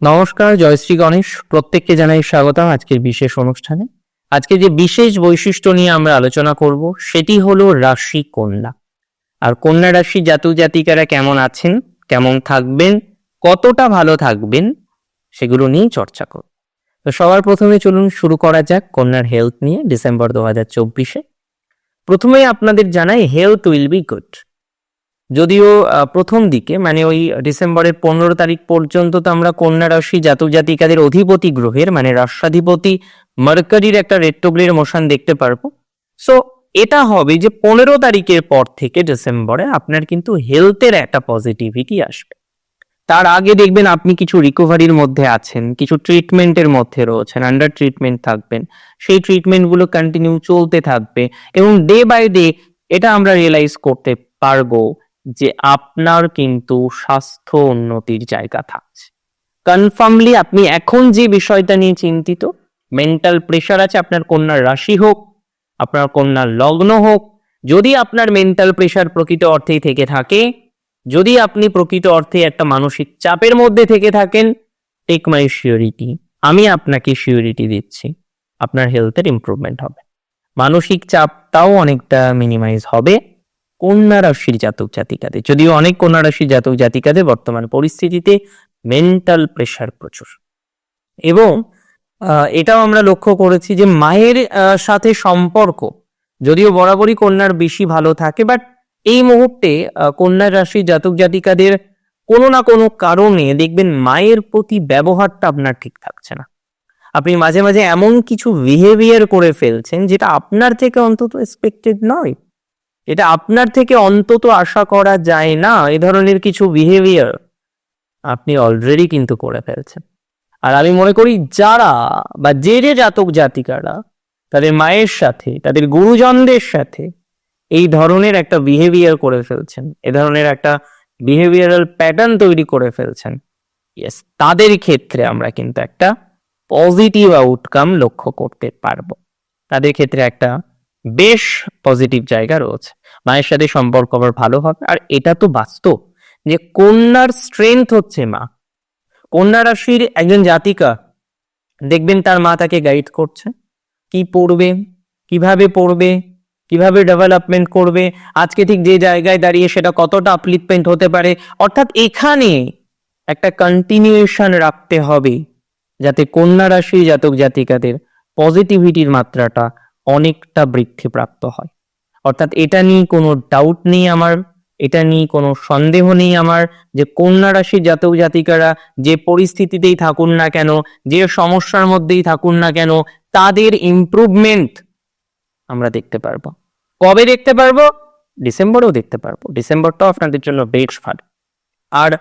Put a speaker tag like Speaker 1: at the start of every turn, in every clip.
Speaker 1: নমস্কার জয়শ্রী গণেশ। প্রত্যেককে জানাই স্বাগতম আজকের বিশেষ অনুষ্ঠানে। আজকে যে বিশেষ বৈশিষ্ট্য নিয়ে আমরা আলোচনা করব, সেটি হলো রাশি কন্যা। আর কন্যা রাশি জাতক জাতিকারা কেমন আছেন, কেমন থাকবেন, কতটা ভালো থাকবেন, সেগুলো নিয়েই চর্চা করব। তো সবার প্রথমে চলুন শুরু করা যাক কন্যার হেলথ নিয়ে ডিসেম্বর দু হাজার চব্বিশে। প্রথমেই আপনাদের জানাই হেলথ উইল বি গুড যদিও প্রথম দিকে মানে ওই ডিসেম্বরের পনেরো তারিখ পর্যন্ত তো আমরা কন্যা রাশি জাতক জাতিকাদের অধিপতি গ্রহের মানে রাষ্ট্রাধিপতি মার্কারির একটা রেট্রোগ্রেড মোশন দেখতে পারব। সো এটা হবে যে পনেরো তারিখের পর থেকে ডিসেম্বরে আপনার কিন্তু হেলথের একটা পজিটিভিটি আসবে। তার আগে দেখবেন আপনি কিছু রিকভারির মধ্যে আছেন, কিছু ট্রিটমেন্টের মধ্যে রয়েছেন আন্ডার ট্রিটমেন্ট থাকবেন, সেই ট্রিটমেন্টগুলো কন্টিনিউ চলতে থাকবে এবং ডে বাই ডে এটা আমরা রিয়েলাইজ করতে পারব। যে আপনার কিন্তু স্বাস্থ্য উন্নতির জায়গা থাকছে। কনফার্মলি আপনি এখন যে বিষয়টা নিয়ে চিন্তিত মেন্টাল প্রেশার আছে, আপনার কন্যার রাশি হোক, আপনার কন্যার লগ্ন হোক, যদি আপনার মেন্টাল প্রেশার প্রকৃত অর্থেই থেকে থাকে, যদি আপনি প্রকৃত অর্থে একটা মানসিক চাপের মধ্যে থেকে থাকেন টেক মাই শিওরিটি আমি আপনাকে শিওরিটি দিচ্ছি, আপনার হেলথের ইম্প্রুভমেন্ট হবে। মানসিক চাপটাও অনেকটা মিনিমাইজ হবে। কন্যা রাশির জাতক জাতিকাদের, যদিও অনেক কন্যা রাশির জাতক জাতিকাদের বর্তমান পরিস্থিতিতে মেন্টাল প্রেশার প্রচুর। এবং এটাও আমরা লক্ষ্য করেছি যে মায়ের সাথে সম্পর্ক যদিও বরাবরই কন্যার বেশি ভালো থাকে বাট এই মুহূর্তে কন্যা রাশির জাতক জাতিকাদের কোনো না কোনো কারণে দেখবেন মায়ের প্রতি ব্যবহারটা আপনার ঠিক থাকছে না। আপনি মাঝে মাঝে এমন কিছু বিহেভিয়ার করে ফেলছেন যেটা আপনার থেকে অন্তত এক্সপেক্টেড নয়। এটা আপনার থেকে অন্তত আশা করা যায় না। এ ধরনের কিছু বিহেভিয়ার আপনি অলরেডি কিন্তু করে ফেলছেন। আর আমি মনে করি যারা বা যে যে জাতক জাতিকারা তাদের মায়ের সাথে, তাদের গুরুজনদের সাথে এই ধরনের একটা বিহেভিয়ার করে ফেলছেন, এ ধরনের একটা বিহেভিয়ারাল প্যাটার্ন তৈরি করে ফেলছেন ইয়েস তাদের ক্ষেত্রে আমরা কিন্তু একটা পজিটিভ আউটকাম লক্ষ্য করতে পারব। তাদের ক্ষেত্রে একটা বেশ পজিটিভ জায়গা রয়েছে। মায়ের সাথে সম্পর্ক আবার ভালো হবে। আর এটা তো বাস্তব যে কন্যার স্ট্রেংথ হচ্ছে মা। কন্যা রাশির একজন জাতিকা, দেখবেন তার মা তাকে গাইড করছে। কি পড়বে, কীভাবে পড়বে, কীভাবে ডেভেলপমেন্ট করবে, আজকে ঠিক যে জায়গায় দাঁড়িয়ে সেটা কতটা আপলিপমেন্ট হতে পারে। অর্থাৎ এখানে একটা কন্টিনিউশন রাখতে হবে যাতে কন্যা রাশি জাতক জাতিকাদের পজিটিভিটির মাত্রাটা অনেকটা বৃদ্ধিপ্রাপ্ত হয়। অর্থাৎ এটা নিয়ে কোনো ডাউট নেই আমার, এটা নিয়ে কোনো সন্দেহ নেই আমার যে কন্যা রাশির জাতক জাতিকারা যে পরিস্থিতিতেই থাকুন না কেন, যে সমস্যার মধ্যেই থাকুন না কেন, তাদের ইমপ্রুভমেন্ট আমরা দেখতে পারব। কবে দেখতে পারব? ডিসেম্বরেও দেখতে পারব। ডিসেম্বরটাও আপনাদের জন্য বেশ ভালো। আর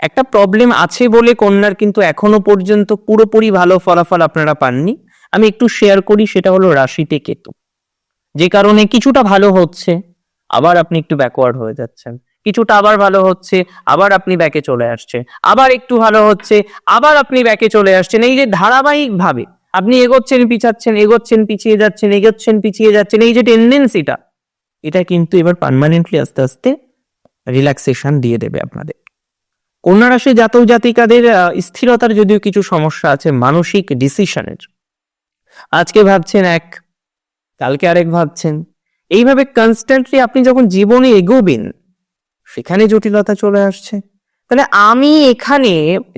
Speaker 1: একটা প্রবলেম আছে বলে কন্যার কিন্তু এখনও পর্যন্ত পুরোপুরি ভালো ফলাফল আপনারা পাননি। আমি একটু শেয়ার করি, সেটা হলো রাশিতে কেতু। যে কারণে কিছুটা ভালো হচ্ছে। আবার আপনি একটু ব্যাকওয়ার্ড হয়ে যাচ্ছেন। কিছুটা আবার ভালো হচ্ছে, আবার আপনি ব্যাকে চলে আসছে আবার একটু ভালো হচ্ছে, আবার আপনি ব্যাকে চলে আসছেন। এই যে ধারাবাহিক ভাবে আপনি এগোচ্ছেন, পিছাচ্ছেন, এগোচ্ছেন, পিছিয়ে যাচ্ছেন, এগোচ্ছেন, পিছিয়ে যাচ্ছেন, এই যে টেন্ডেন্সিটা এটা কিন্তু এবার পার্মানেন্টলি আস্তে আস্তে রিল্যাক্সেশন দিয়ে দেবে আপনাদের। কন্যা রাশি জাতক জাতিকাদের স্থিরতার যদিও কিছু সমস্যা আছে, মানসিক ডিসিশনের আজকে ভাবছেন এক কালকে আরেক ভাবছেন। এইভাবে কনস্ট্যান্টলি আপনি যখন জীবনে এগোবেন, সেখানে জটিলতা চলে আসছে। তাহলে আমি এখানে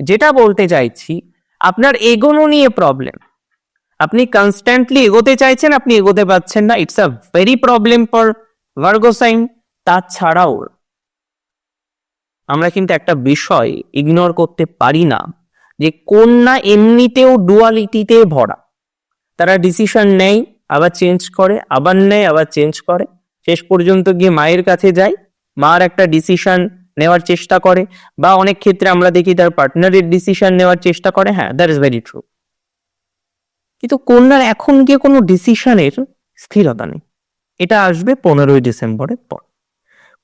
Speaker 1: যেটা বলতে চাইছি, আপনার এগোনো নিয়ে প্রবলেম আপনি কনস্ট্যান্টলি এগোতে চাইছেন, আপনি এগোতে পারছেন না। It's a very problem for virgo sign তাছাড়াও আমরা কিন্তু একটা বিষয় ইগনোর করতে পারি না, যে কন্যা এমনিতেও ডুয়ালিটিতে ভরা। তারা ডিসিশন নেয় আবার চেঞ্জ করে, আবার নেয়, আবার চেঞ্জ করে। শেষ পর্যন্ত গিয়ে মায়ের কাছে যায়। মার একটা ডিসিশন নেওয়ার চেষ্টা করে। বা অনেক ক্ষেত্রে আমরা দেখি তার পার্টনারের ডিসিশন নেওয়ার চেষ্টা করে। হ্যাঁ দ্যাট ইজ ভেরি ট্রু কিন্তু কন্যার এখন গিয়ে কোনো ডিসিশনের স্থিরতা নেই। এটা আসবে পনেরোই ডিসেম্বরের পর।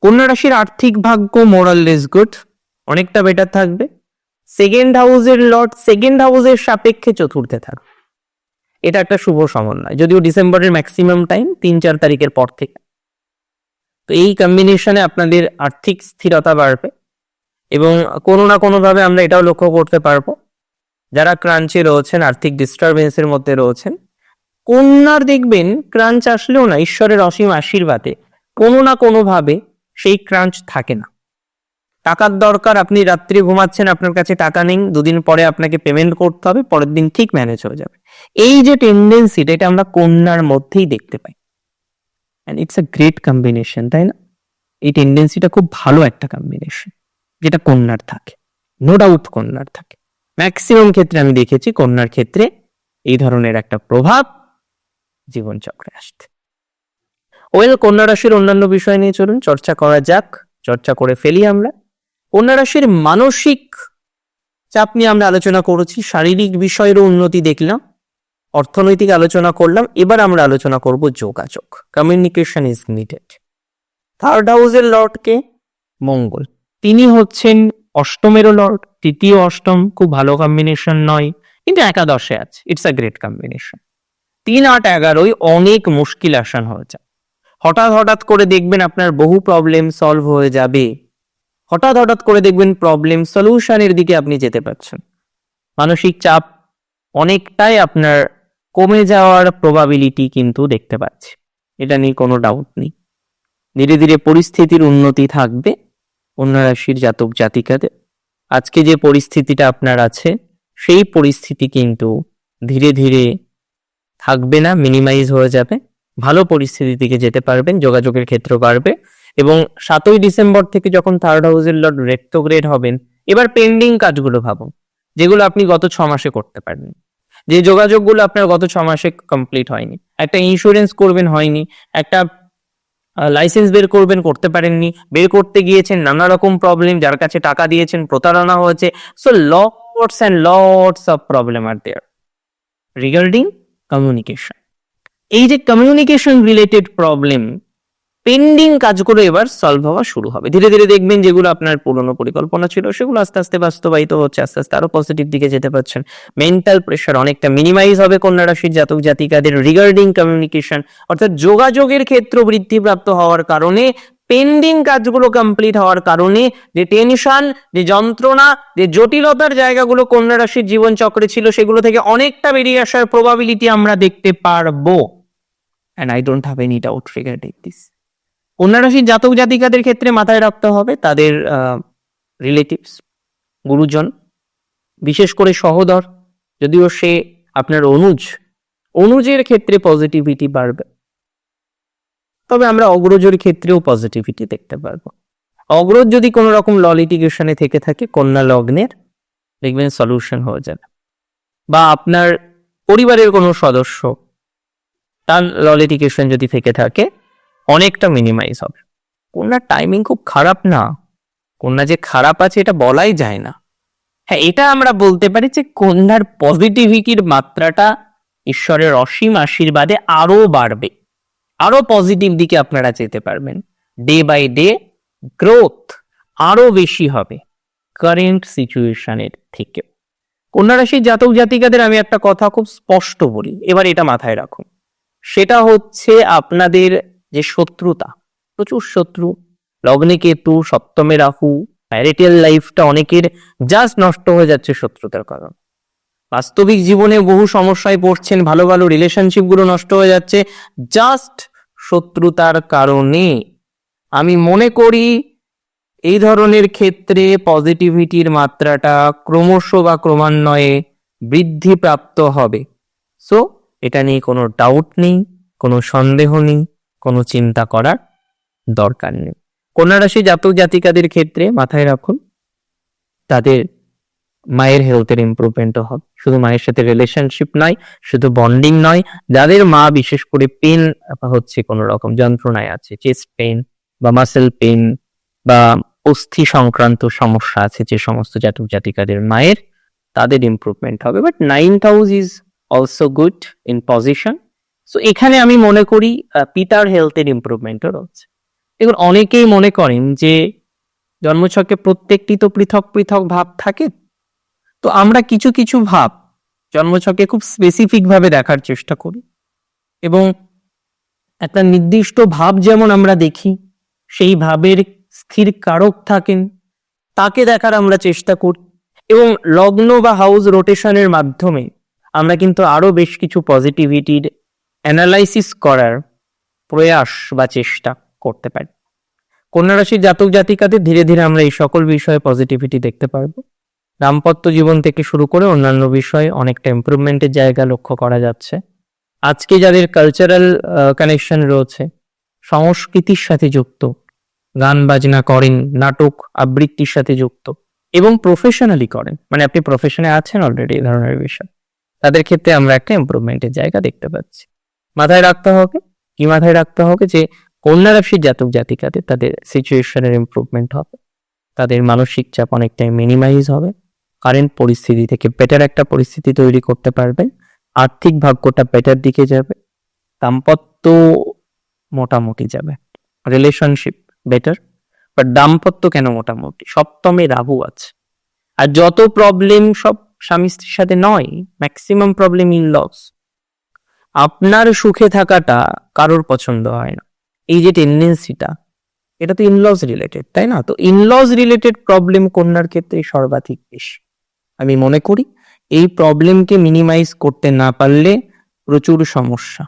Speaker 1: কন্যা রাশির আর্থিক ভাগ্য মোরাল ইজ গুড অনেকটা বেটার থাকবে। সেকেন্ড হাউসের লর্ড সেকেন্ড হাউসের সাপেক্ষে চতুর্থে থাকবে। এটা একটা শুভ সমন্বয়। যদিও ডিসেম্বরের ম্যাক্সিমাম টাইম তিন চার তারিখের পর থেকে। তো এই কম্বিনেশনে আপনাদের আর্থিক স্থিরতা বাড়বে এবং কোনো না কোনোভাবে আমরা এটাও লক্ষ্য করতে পারব। যারা ক্রাঞ্চে রয়েছেন, আর্থিক ডিস্টারবেন্সের মধ্যে রয়েছেন, কন্যার দেখবেন ক্রাঞ্চ আসলেও না, ঈশ্বরের অসীম আশীর্বাদে কোনো না কোনোভাবে সেই ক্রাঞ্চ থাকে না। টাকার দরকার, আপনি রাত্রি ঘুমাচ্ছেন, আপনার কাছে টাকা নেই, দুদিন পরে আপনাকে পেমেন্ট করতে হবে, পরের দিন ঠিক ম্যানেজ হয়ে যাবে। এই যে টেন্ডেন্সিটা এটা আমরা কন্যার মধ্যেই দেখতে পাই। And it's a great combination তাই না? এই টেন্ডেন্সিটা খুব ভালো একটা কম্বিনেশন যেটা কন্যার থাকে। নো ডাউট কন্যার থাকে। ম্যাক্সিমাম ক্ষেত্রে আমি দেখেছি কন্যার ক্ষেত্রে এই ধরনের একটা প্রভাব জীবনচক্রে আসতে ওয়েল কন্যা রাশির অন্যান্য বিষয় নিয়ে চলুন, চর্চা করা যাক, চর্চা করে ফেলি আমরা। কন্যা রাশির মানসিক চাপ নিয়ে আমরা আলোচনা করেছি, শারীরিক বিষয়েরও উন্নতি দেখলাম। অর্থনৈতিক আলোচনা করলাম, এবার আমরা আলোচনা করব যোগাযোগ। কমিউনিকেশন ইজ নিডেড থার্ড হাউসের লর্ডকে মঙ্গল। তিনি হচ্ছেন অষ্টমেরও লর্ড তৃতীয় অষ্টম, খুব ভালো কম্বিনেশন নয়, কিন্তু একাদশে আছে ইটস আ গ্রেট কম্বিনেশন তিন আট এগারোই অনেক মুশকিল আসান হয়ে যায়। হঠাৎ হঠাৎ করে দেখবেন আপনার বহু প্রবলেম সলভ হয়ে যাবে। হঠাৎ হঠাৎ করে দেখবেন প্রবলেম সলিউশনের দিকে আপনি যেতে পারছেন। মানসিক চাপ অনেকটাই আপনার কমে যাওয়ার প্রবাবিলিটি কিন্তু দেখতে পাচ্ছি। এটা নিয়ে কোনো ডাউট নেই। ধীরে ধীরে পরিস্থিতির উন্নতি থাকবে অন্য রাশির জাতক জাতিকাদের। আজকে যে পরিস্থিতিটা আপনার আছে, সেই পরিস্থিতি কিন্তু ধীরে ধীরে থাকবে না মিনিমাইজ হয়ে যাবে। ভালো পরিস্থিতির দিকে যেতে পারবেন, যোগাযোগের ক্ষেত্র বাড়বে এবং সাতই ডিসেম্বর থেকে যখন থার্ড হাউসের লর্ড রেক্টোগ্রেড হবেন, এবার পেন্ডিং কাজগুলো ভাবুন, যেগুলো আপনি গত ছ মাসে করতে পারেন যে যোগাযোগগুলো আপনার গত ছ মাসে কমপ্লিট হয়নি। একটা ইন্স্যুরেন্স করবেন হয়নি, একটা লাইসেন্স বের করবেন, করতে পারেননি, বের করতে গিয়েছেন, নানা রকম প্রবলেম যার কাছে টাকা দিয়েছেন, প্রতারণা হয়েছে। So lots and lots of problem R there regarding communication এই যে কমিউনিকেশন রিলেটেড প্রবলেম পেন্ডিং কাজগুলো এবার সলভ হওয়া শুরু হবে। ধীরে ধীরে দেখবেন যেগুলো আপনার পুরনো পরিকল্পনা ছিল, সেগুলো আস্তে আস্তে বাস্তবায়িত হচ্ছে, আস্তে আস্তে আরও পজিটিভ দিকে যেতে পারছেন। মেন্টাল প্রেশার অনেকটা মিনিমাইজ হবে কন্যা রাশির জাতক জাতিকাদের রিগার্ডিং কমিউনিকেশন অর্থাৎ যোগাযোগের ক্ষেত্র বৃদ্ধিপ্রাপ্ত হওয়ার কারণে পেন্ডিং কাজগুলো কমপ্লিট হওয়ার কারণে, যে টেনশন যে যন্ত্রণা, যে জটিলতার জায়গাগুলো কন্যা রাশির জীবন চক্রে ছিল, সেগুলো থেকে অনেকটা বেরিয়ে আসার প্রবাবিলিটি আমরা দেখতে পারব। And I don't have any doubt regarding this কন্যা জাতক জাতিকাদের ক্ষেত্রে মাথায় রাখতে হবে তাদের রিলেটিভস গুরুজন, বিশেষ করে সহদর। যদিও সে আপনার অনুজ, অনুজের ক্ষেত্রে পজিটিভিটি বাড়বে। তবে আমরা অগ্রজের ক্ষেত্রেও পজিটিভিটি দেখতে পারব। অগ্রজ যদি কোনো রকম ল থেকে থাকে, কন্যা লগ্নের, দেখবেন সলিউশন হয়ে যাবে। বা আপনার পরিবারের কোনো সদস্য, তার ল লিটিগেশন যদি থেকে থাকে অনেকটা মিনিমাইজ হবে। কন্যার টাইমিং খুব খারাপ না কন্যা যে খারাপ আছে এটা বলাই যায় না। হ্যাঁ এটা আমরা বলতে পারি যে কন্যার পজিটিভিটির মাত্রাটা ঈশ্বরের অসীম আশীর্বাদে আরও বাড়বে। আরও পজিটিভ দিকে আপনারা যেতে পারবেন। ডে বাই ডে গ্রোথ আরও বেশি হবে কারেন্ট সিচুয়েশনের থেকে কন্যা রাশির জাতক জাতিকাদের আমি একটা কথা খুব স্পষ্ট বলি, এবার এটা মাথায় রাখুন। সেটা হচ্ছে আপনাদের যে শত্রুতা, প্রচুর শত্রু লগ্নে কেতু সপ্তমে রাহু ম্যারিটাল লাইফটা অনেকের জাস্ট নষ্ট হয়ে যাচ্ছে শত্রুতার কারণ। বাস্তবিক জীবনে বহু সমস্যায় পড়ছেন, ভালো ভালো রিলেশনশিপগুলো নষ্ট হয়ে যাচ্ছে জাস্ট শত্রুতার কারণে। আমি মনে করি এই ধরনের ক্ষেত্রে পজিটিভিটির মাত্রাটা ক্রমশ বা ক্রমান্বয়ে বৃদ্ধিপ্রাপ্ত হবে। সো এটা নিয়ে কোনো ডাউট নেই, কোনো সন্দেহ নেই। কোনো চিন্তা করার দরকার নেই। কন্যা রাশি জাতক জাতিকাদের ক্ষেত্রে মাথায় রাখুন, তাদের মায়ের হেলথের ইমপ্রুভমেন্টও হবে। শুধু মায়ের সাথে রিলেশনশিপ নয় শুধু বন্ডিং নয়, যাদের মা বিশেষ করে পেন হচ্ছে কোনো রকম, যন্ত্রণায় আছে চেস্ট পেন বা মাসেল পেন বা অস্থি সংক্রান্ত সমস্যা আছে, যে সমস্ত জাতক জাতিকাদের মায়ের, তাদের ইমপ্রুভমেন্ট হবে। But ninth house is also good in position so এখানে আমি মনে করি পিতার হেলথের ইমপ্রুভমেন্টও রয়েছে। দেখুন, অনেকেই মনে করেন যে, জন্মছকে প্রত্যেকটি তো পৃথক পৃথক ভাব থাকে। তো আমরা কিছু কিছু ভাব জন্মছকে খুব স্পেসিফিক ভাবে দেখার চেষ্টা করি। এবং একটা নির্দিষ্ট ভাব যেমন আমরা দেখি, সেই ভাবের স্থির কারক থাকেন, তাকে দেখার আমরা চেষ্টা করি। এবং লগ্ন বা হাউস রোটেশনের মাধ্যমে আমরা কিন্তু আরও বেশ কিছু পজিটিভিটির অ্যানালাইসিস করার প্রয়াস বা চেষ্টা করতে পারি। কন্যা রাশির জাতক জাতিকাদের ধীরে ধীরে আমরা এই সকল বিষয়ে পজিটিভিটি দেখতে পারব। দাম্পত্য জীবন থেকে শুরু করে অন্যান্য বিষয়ে অনেকটা ইমপ্রুভমেন্টের জায়গা লক্ষ্য করা যাচ্ছে। আজকে যাদের কালচারাল কানেকশন রয়েছে, সংস্কৃতির সাথে যুক্ত, গান বাজনা করেন, নাটক আবৃত্তির সাথে যুক্ত এবং প্রফেশনালি করেন মানে আপনি প্রফেশনে আছেন অলরেডি এই ধরনের বিষয়, তাদের ক্ষেত্রে আমরা একটা ইমপ্রুভমেন্টের জায়গা দেখতে পাচ্ছি। মাথায় রাখতে হবে। কি মাথায় রাখতে হবে? যে কন্যা রাশির জাতক জাতিকাদের তাদের সিচুয়েশনের ইমপ্রুভমেন্ট হবে। তাদের মানসিক চাপ অনেকটাই মিনিমাইজ হবে। কারেন্ট পরিস্থিতি থেকে বেটার একটা পরিস্থিতি তৈরি করতে পারবেন। আর্থিক ভাগ্যটা বেটার দিকে যাবে। দাম্পত্য মোটামুটি যাবে। রিলেশনশিপ বেটার বাট দাম্পত্য কেন মোটামুটি? সপ্তমে রাহু আছে। আর যত প্রবলেম সব স্বামী স্ত্রীর সাথে নয় ম্যাক্সিমাম প্রবলেম ইন লস আপনার সুখে থাকাটা কারোর পছন্দ হয় না। এই যে টেন্ডেন্সিটা এটা তো ইনলস রিলেটেড তাই না? তো ইনলস রিলেটেড প্রবলেম কন্যার ক্ষেত্রে সর্বাধিক বেশি। আমি মনে করি এই প্রবলেমকে মিনিমাইজ করতে না পারলে প্রচুর সমস্যা।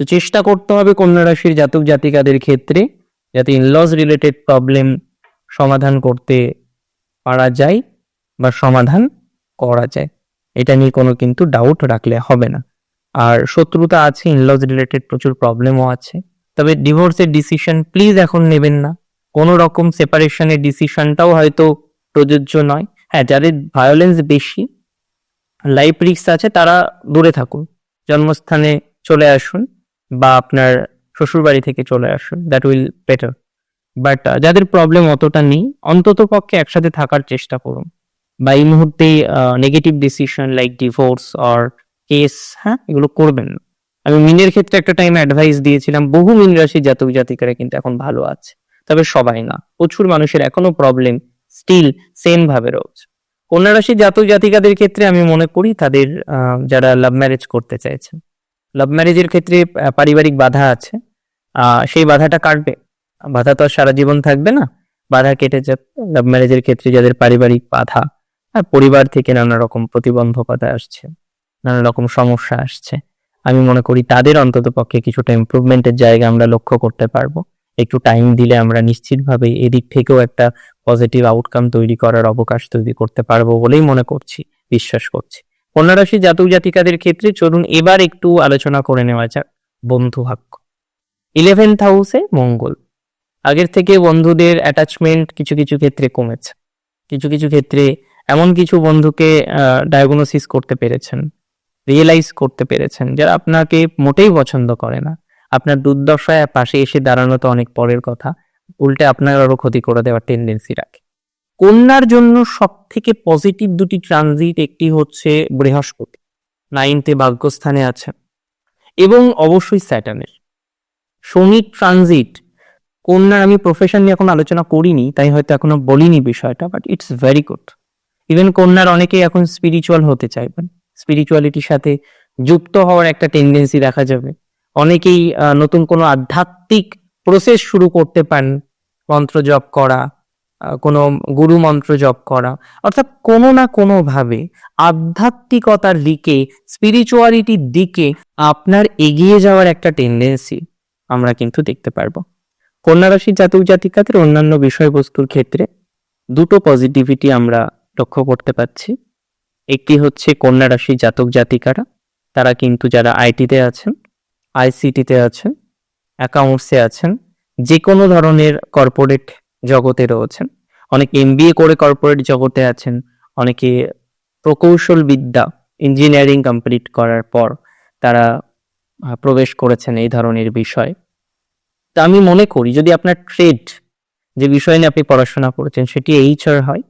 Speaker 1: তো চেষ্টা করতে হবে কন্যা রাশির জাতক জাতিকাদের ক্ষেত্রে যাতে ইনলস রিলেটেড প্রবলেম সমাধান করতে পারা যায় বা সমাধান করা যায়। এটা নিয়ে কোনো কিন্তু ডাউট রাখলে হবে না। আর শত্রুতা আছে ইনলজ রিলেটেড প্রচুর প্রবলেমও আছে। তবে ডিভোর্সের ডিসিশন প্লিজ এখন নেবেন না। কোনো রকম সেপারেশনের ডিসিশনটাও হয়তো প্রযোজ্য নয়। হ্যাঁ যাদের ভায়োলেন্স বেশি লাইফ রিস্ক আছে, তারা দূরে থাকুন। জন্মস্থানে চলে আসুন বা আপনার শ্বশুরবাড়ি থেকে চলে আসুন দ্যাট উইল বেটার বাট যাদের প্রবলেম অতটা নেই, অন্তত পক্ষে একসাথে থাকার চেষ্টা করুন। বা এই মুহূর্তে negative decision like divorce or case হ্যাঁ? এগুলো করবেন না। আমি মিনের ক্ষেত্রে একটা টাইম অ্যাডভাইস দিয়েছিলাম, বহু মিন রাশি জাতক জাতিকারা কিন্তু এখন ভালো আছে, তবে সবাই না। প্রচুর মানুষের এখনও প্রবলেম স্টিল সেম ভাবে রয়েছে। কন্যা রাশি জাতক জাতিকাদের ক্ষেত্রে আমি মনে করি তাদের যারা লাভ ম্যারেজ করতে চাইছেন। লাভ ম্যারেজের ক্ষেত্রে পারিবারিক বাধা আছে। সেই বাধাটা কাটবে। বাধা তো আর সারা জীবন থাকবে না। বাধা কেটে যাবে লাভ ম্যারেজের ক্ষেত্রে যাদের পারিবারিক বাধা, আর পরিবার থেকে নানা রকম প্রতিবন্ধকতা আসছে। নানা রকম সমস্যা আসছে। আমি মনে করি তাদের অন্তত পক্ষে কিছুটা ইমপ্রুভমেন্টের জায়গা আমরা লক্ষ্য করতে পারব। একটু টাইম দিলে আমরা নিশ্চিতভাবে এদিক থেকেও একটা পজিটিভ আউটকাম তৈরি করার অবকাশ তৈরি করতে পারব বলেই মনে করছি, বিশ্বাস করছি। কন্যা রাশি জাতক জাতিকাদের ক্ষেত্রে চলুন এবার একটু আলোচনা করে নেওয়া যাক, বন্ধু ভাগ্য। ইলেভেন্থ হাউসে মঙ্গল। আগের থেকে বন্ধুদের অ্যাটাচমেন্ট কিছু কিছু ক্ষেত্রে কমেছে। কিছু কিছু ক্ষেত্রে এমন কিছু বন্ধুকে ডায়াগনোসিস করতে পেরেছেন। রিয়েলাইজ করতে পেরেছেন, যারা আপনাকে মোটেই পছন্দ করে না। আপনার দুর্দশায় পাশে এসে দাঁড়ানো তো অনেক পরের কথা, উল্টে আপনার আরও ক্ষতি করে দেওয়ার টেন্ডেন্সি রাখে। কন্যার জন্য সব থেকে পজিটিভ দুটি ট্রানজিট একটি হচ্ছে বৃহস্পতি নাইনতে ভাগ্যস্থানে আছে এবং অবশ্যই স্যাটানের শনি ট্রানজিট কন্যার আমি প্রফেশন নিয়ে এখন আলোচনা করিনি, তাই হয়তো এখনও বলিনি বিষয়টা but it's very good even কন্যার অনেকেই এখন স্পিরিচুয়াল হতে চাইবেন। স্পিরিচুয়ালিটির সাথে যুক্ত হওয়ার একটা টেন্ডেন্সি দেখা যাবে। অনেকেই নতুন কোনো আধ্যাত্মিক প্রসেস শুরু করতে পারেন, মন্ত্র জপ করা কোনো গুরু মন্ত্র জপ করা। অর্থাৎ কোনো না কোনো ভাবে আধ্যাত্মিকতার দিকে স্পিরিচুয়ালিটির দিকে আপনার এগিয়ে যাওয়ার একটা টেন্ডেন্সি আমরা কিন্তু দেখতে পারব। কন্যা রাশির জাতক জাতিকাদের অন্যান্য বিষয়বস্তুর ক্ষেত্রে দুটো পজিটিভিটি আমরা লক্ষ্য করতে পারছি। একটি হচ্ছে কন্যা রাশির জাতক জাতিকারা। তারা কিন্তু যারা আইটিতে আছেন, আইসিটিতে আছেন, অ্যাকাউন্টসে আছেন যে কোনো ধরনের কর্পোরেট জগতে রয়েছেন। অনেকে এমবিএ করে কর্পোরেট জগতে আছেন, অনেকে প্রকৌশল বিদ্যা ইঞ্জিনিয়ারিং কমপ্লিট করার পর তারা প্রবেশ করেছেন এই ধরনের বিষয়। তা আমি মনে করি, যদি আপনার ট্রেড যে বিষয় নিয়ে আপনি পড়াশোনা করেছেন, সেটি এইচআর হয়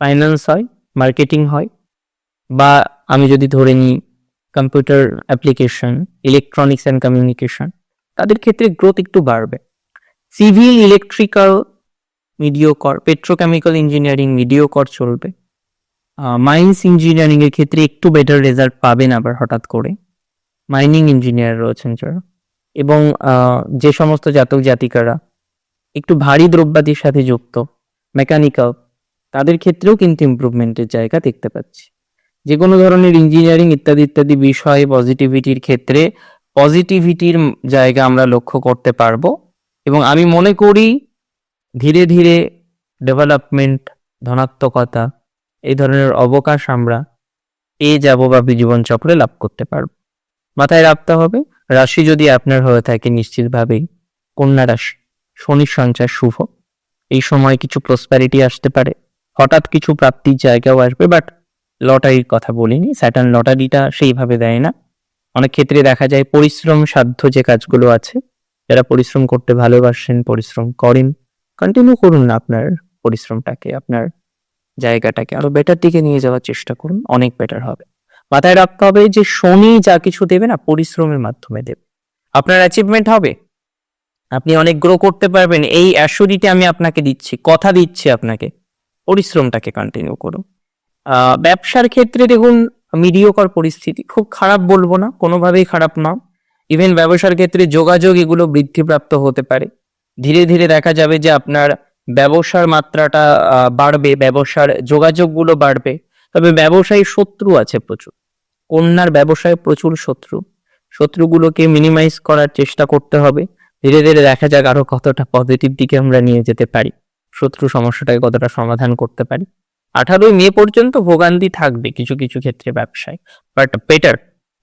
Speaker 1: ফাইন্যান্স হয় মার্কেটিং হয় বা আমি যদি ধরে নিই computer application electronics and communication তাদের ক্ষেত্রে গ্রোথ একটু বাড়বে। Civil electrical mediocre petrochemical engineering mediocre চলবে। মাইন্স ইঞ্জিনিয়ারিং এর ক্ষেত্রে একটু বেটার রেজাল্ট পাবেন আবার হঠাৎ করে। মাইনিং ইঞ্জিনিয়ার রয়েছেন যারা। এবং যে সমস্ত জাতক জাতিকারা একটু ভারী দ্রব্যাদির সাথে যুক্ত মেকানিক্যাল তাদের ক্ষেত্রেও কিন্তু ইমপ্রুভমেন্টের জায়গা দেখতে পাচ্ছি। যে কোনো ধরনের ইঞ্জিনিয়ারিং ইত্যাদি ইত্যাদি বিষয়ে পজিটিভিটির ক্ষেত্রে পজিটিভিটির জায়গা আমরা লক্ষ্য করতে পারব। এবং আমি মনে করি ধীরে ধীরে ডেভেলপমেন্ট ধনাত্মকতা, এই ধরনের অবকাশ আমরা পেয়ে যাব বা জীবনচক্রে লাভ করতে পারব। মাথায় রাখতে হবে, রাশি যদি আপনার হয়ে থাকে নিশ্চিতভাবেই, কন্যা রাশি শনির সঞ্চার শুভ। এই সময় কিছু প্রসপ্যারিটি আসতে পারে। হঠাৎ কিছু প্রাপ্তির জায়গাও আসবে বাট লটারির কথা বলিনি স্যাটার্ন লটারিটা সেইভাবে দেয় না। অনেক ক্ষেত্রে দেখা যায় পরিশ্রম সাধ্য যে কাজগুলো আছে, যারা পরিশ্রম করতে ভালোবাসেন, পরিশ্রম করেন কন্টিনিউ করুন আপনার পরিশ্রমটাকে, আপনার জায়গাটাকে। আরও বেটার দিকে নিয়ে যাওয়ার চেষ্টা করুন, অনেক বেটার হবে। মাথায় রাখতে হবে যে শনি যা কিছু দেবে না, পরিশ্রমের মাধ্যমে দেবে। আপনার অ্যাচিভমেন্ট হবে। আপনি অনেক গ্রো করতে পারবেন, এই অ্যাসুরিটি আমি আপনাকে দিচ্ছি, কথা দিচ্ছি আপনাকে। পরিশ্রমটাকে কন্টিনিউ করুন। ব্যবসার ক্ষেত্রে দেখুন মিডিয়কর পরিস্থিতি। খুব খারাপ বলব না, কোনোভাবেই খারাপ না। ইভেন ব্যবসার ক্ষেত্রে যোগাযোগ এগুলো বৃদ্ধিপ্রাপ্ত হতে পারে। ধীরে ধীরে দেখা যাবে যে আপনার ব্যবসার মাত্রাটা বাড়বে, ব্যবসার যোগাযোগগুলো বাড়বে। তবে ব্যবসায়ী শত্রু আছে প্রচুর। কন্যার ব্যবসায় প্রচুর শত্রু। শত্রুগুলোকে মিনিমাইজ করার চেষ্টা করতে হবে। ধীরে ধীরে দেখা যাক আরও কতটা পজিটিভ দিকে আমরা নিয়ে যেতে পারি। শত্রু সমস্যাটাকে কতটা সমাধান করতে পারি। আঠারোই মে পর্যন্ত ভোগান্তি থাকবে কিছু কিছু ক্ষেত্রে ব্যবসায়। But better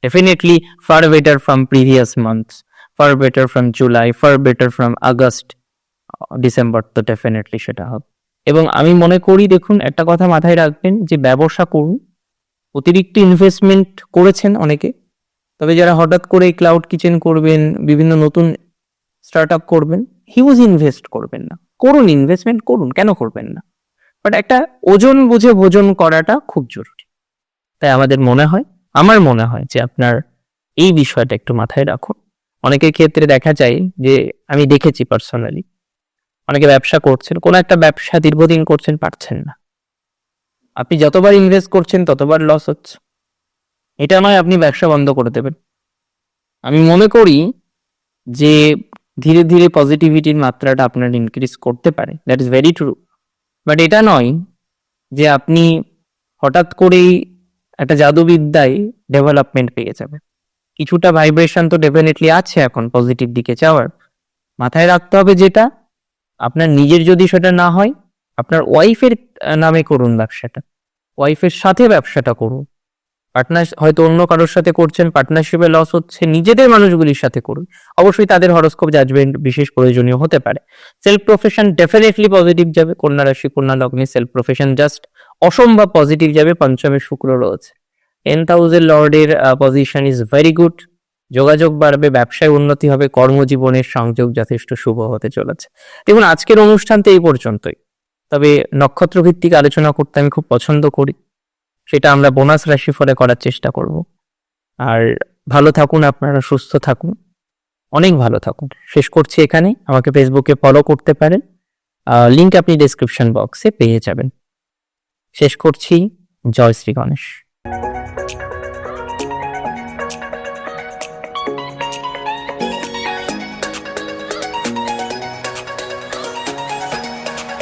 Speaker 1: definitely far better from previous months far better from July far better from August December তো ডেফিনেটলি সেটা হবে। এবং আমি মনে করি, দেখুন, একটা কথা মাথায় রাখবেন যে ব্যবসা করুন, অতিরিক্ত ইনভেস্টমেন্ট করেছেন অনেকে, তবে যারা হঠাৎ করে ক্লাউড কিচেন করবেন, বিভিন্ন নতুন স্টার্ট আপ করবেন হিউজ ইনভেস্ট করবেন না। করুন ইনভেস্টমেন্ট করুন, কেন করবেন না? বাট একটা ওজন বুঝে ভোজন করাটা খুব জরুরি। তাই আমাদের মনে হয়, আমার মনে হয় যে আপনার এই বিষয়টা একটু মাথায় রাখুন। অনেকের ক্ষেত্রে দেখা যায় যে আমি দেখেছি পার্সোনালি অনেকে ব্যবসা করছেন, কোন একটা ব্যবসা দীর্ঘদিন করছেন, পারছেন না। আপনি যতবার ইনভেস্ট করছেন, ততবার লস হচ্ছে। এটা নয় আপনি ব্যবসা বন্ধ করে দেবেন। আমি মনে করি যে ধীরে ধীরে পজিটিভিটির মাত্রাটা আপনার ইনক্রিজ করতে পারে। That is very true but এটা নয় যে আপনি হঠাৎ করেই একটা জাদুবিদ্যায় ডেভেলপমেন্ট পেয়ে যাবে কিছুটা ভাইব্রেশন তো ডেফিনেটলি আছে এখন পজিটিভ দিকে যাওয়ার। মাথায় রাখতে হবে যেটা, আপনার নিজের যদি সেটা না হয়, আপনার ওয়াইফের নামে করুন ব্যবসাটা। ওয়াইফের সাথে ব্যবসাটা করুন। পার্টনার হয়তো অন্য কারোর সাথে করছেন পার্টনারশিপে লস হচ্ছে, নিজেদের মানুষগুলির সাথে করুন। অবশ্যই তাদের হরস্কোপ জাজমেন্ট বিশেষ প্রয়োজনীয় হতে পারে। সেলফ প্রফেশন ডেফিনেটলি পজিটিভ যাবে, কন্যা রাশি, কন্যা লগ্নে সেলফ প্রফেশন জাস্ট অসম্ভব পজিটিভ যাবে, পঞ্চমে শুক্র রয়েছে। টেন থাউজেন্ড লর্ডের পজিশন ইজ ভেরি গুড যোগাযোগ বাড়বে, ব্যবসায় উন্নতি হবে, কর্মজীবনের সংযোগ যথেষ্ট শুভ হতে চলেছে। দেখুন, আজকের অনুষ্ঠান তো এই পর্যন্তই। তবে নক্ষত্র ভিত্তিক আলোচনা করতে আমি খুব পছন্দ করি। সেটা আমরা বোনাস রাশি ফলে করার চেষ্টা করব। আর ভালো থাকুন, আপনারা সুস্থ থাকুন। অনেক ভালো থাকুন। শেষ করছি এখানে। আমাকে ফেসবুকে ফলো করতে পারেন। লিঙ্ক আপনি ডিসক্রিপশন বক্সে পেয়ে যাবেন। শেষ করছি। জয় শ্রী গণেশ।